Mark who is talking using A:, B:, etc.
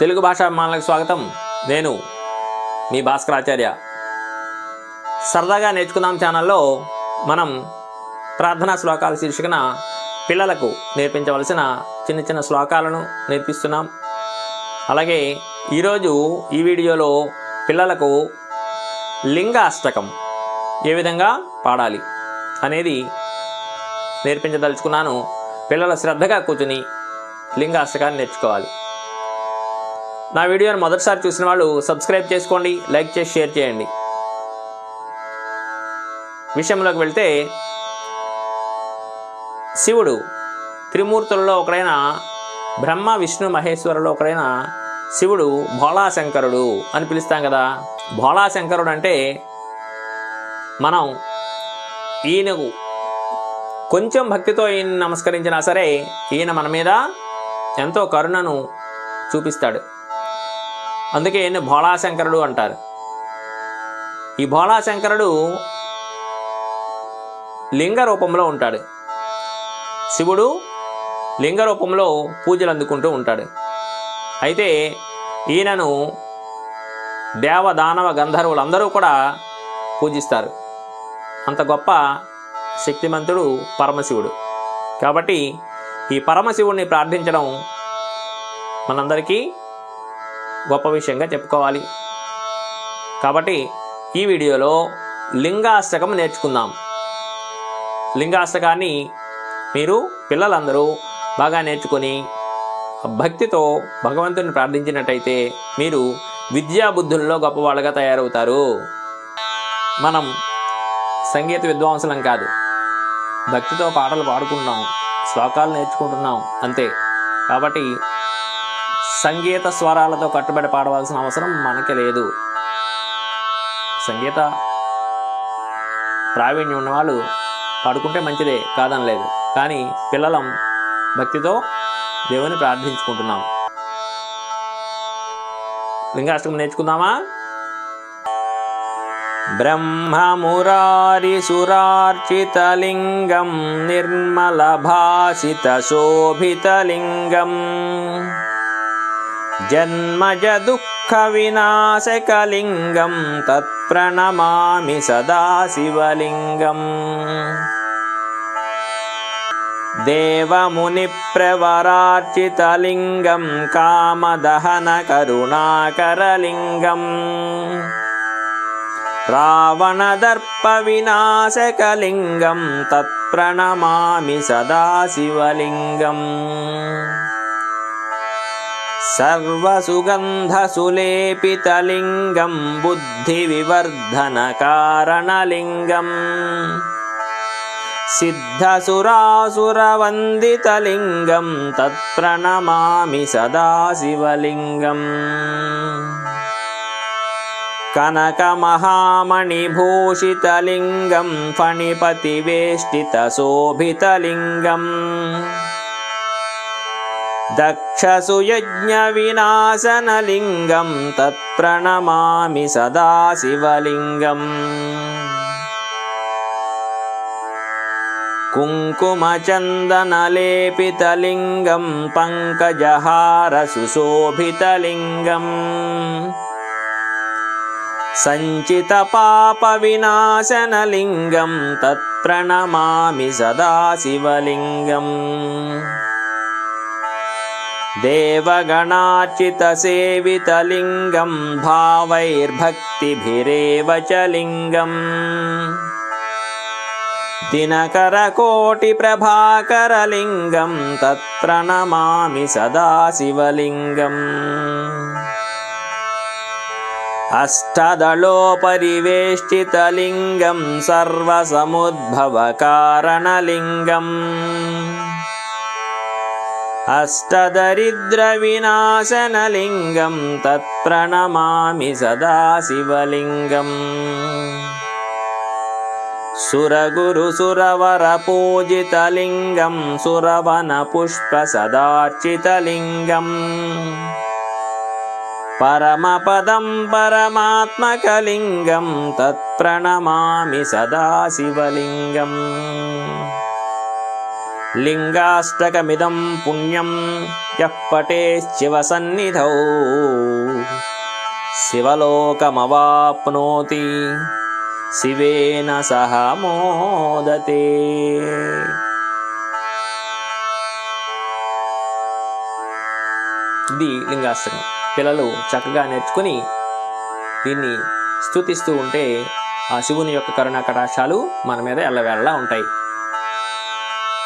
A: తెలుగు భాషాభిమానులకు స్వాగతం. నేను మీ భాస్కరాచార్య సరదాగా నేర్చుకుందాం ఛానల్లో మనం ప్రార్థనా శ్లోకాల శీర్షికన పిల్లలకు నేర్పించవలసిన చిన్న చిన్న శ్లోకాలను నేర్పిస్తున్నాం. అలాగే ఈరోజు ఈ వీడియోలో పిల్లలకు లింగాష్టకం ఏ విధంగా పాడాలి అనేది నేర్పించదలుచుకున్నాను. పిల్లల శ్రద్ధగా కూర్చుని లింగాష్టకాన్ని నేర్చుకోవాలి. నా వీడియోని మొదటిసారి చూసిన వాళ్ళు సబ్స్క్రైబ్ చేసుకోండి లైక్ చేసి షేర్ చేయండి. విషయంలోకి వెళ్తే శివుడు త్రిమూర్తులలో ఒకడైన బ్రహ్మ విష్ణు మహేశ్వరులో ఒకడైన శివుడు భోళాశంకరుడు అని పిలుస్తాం కదా. భోళాశంకరుడు అంటే మనం ఈయనకు కొంచెం భక్తితో ఈయన నమస్కరించినా సరే ఈయన మన మీద ఎంతో కరుణను చూపిస్తాడు. అందుకే ఈయన భోళాశంకరుడు అంటారు. ఈ భోళాశంకరుడు లింగ రూపంలో ఉంటాడు. శివుడు లింగ రూపంలో పూజలు అందుకుంటూ ఉంటాడు. అయితే ఈయనను దేవ దానవ గంధర్వులందరూ కూడా పూజిస్తారు. అంత గొప్ప శక్తిమంతుడు పరమశివుడు. కాబట్టి ఈ పరమశివుడిని ప్రార్థించడం మనందరికీ గొప్ప విషయంగా చెప్పుకోవాలి. కాబట్టి ఈ వీడియోలో లింగాష్టకం నేర్చుకుందాం. లింగాష్టకాన్ని మీరు పిల్లలందరూ బాగా నేర్చుకొని భక్తితో భగవంతుని ప్రార్థించినట్టయితే మీరు విద్యాబుద్ధుల్లో గొప్పవాళ్ళగా తయారవుతారు. మనం సంగీత విద్వాంసులం కాదు. భక్తితో పాటలు పాడుకుంటున్నాం శ్లోకాలు నేర్చుకుంటున్నాం అంతే. కాబట్టి సంగీత స్వరాలతో కట్టుబడి పాడవలసిన అవసరం మనకి లేదు. సంగీత ప్రావీణ్యం ఉన్నవాళ్ళు పాడుకుంటే మంచిదే కాదనలేదు. కానీ పిల్లలం భక్తితో దేవుని ప్రార్థించుకుంటున్నాం. లింగాష్టకం నేర్చుకుందామా? బ్రహ్మమురారిసురార్చితలింగం శోభితలింగం जन्मजदुःखविनाशकलिङ्गं तत्प्रणमामि सदा शिवलिङ्गम् देवमुनिप्रवरार्चितलिङ्गं कामदहनकरुणाकरलिङ्गम्। रावणदर्पविनाशकलिङ्गं तत्प्रणमामि सदा शिवलिङ्गम् सर्वसुगन्धसुलेपितलिङ्गं बुद्धिविवर्धनकारणलिङ्गम् सिद्धसुरासुरवन्दितलिङ्गं तत्प्रणमामि सदाशिवलिङ्गम् कनकमहामणिभूषितलिङ्गं फणिपतिवेष्टितशोभितलिङ्गम् दक्षसु यज्ञविनाशनलिङ्गं तत्प्रणमामि सदाशिवलिङ्गम्। कुङ्कुमचन्दनलेपितलिङ्गं पङ्कजहारसुशोभितलिङ्गम्। सञ्चितपापविनाशनलिङ्गं तत्प्रणमामि सदा शिवलिङ्गम् देवगणार्चितसेवितलिङ्गं भावैर्भक्तिभिरेव च लिङ्गम्। दिनकरकोटिप्रभाकरलिङ्गं तत्प्रणमामि सदा शिवलिङ्गम् अष्टदलोपरिवेष्टितलिङ्गं सर्वसमुद्भवकारणलिङ्गम् अष्टदरिद्रविनाशनलिङ्गं तत्प्रणमामि सदा शिवलिङ्गम् सुरगुरुसुरवरपूजितलिङ्गं सुरवनपुष्पसदार्चितलिङ्गम्। परमपदं परमात्मकलिङ्गं तत्प्रणमामि सदा शिवलिङ्गम् లింగాష్టకమిదం పుణ్యం యః పటే శివలోకమవాప్నోతి శివేన సహ మోదతే. ఇది లింగాష్టకం. పిల్లలు చక్కగా నేర్చుకుని దీన్ని స్తుతిస్తూ ఉంటే ఆ శివుని యొక్క కరుణా కటాక్షాలు మన మీద ఎల్లవేళలా ఉంటాయి.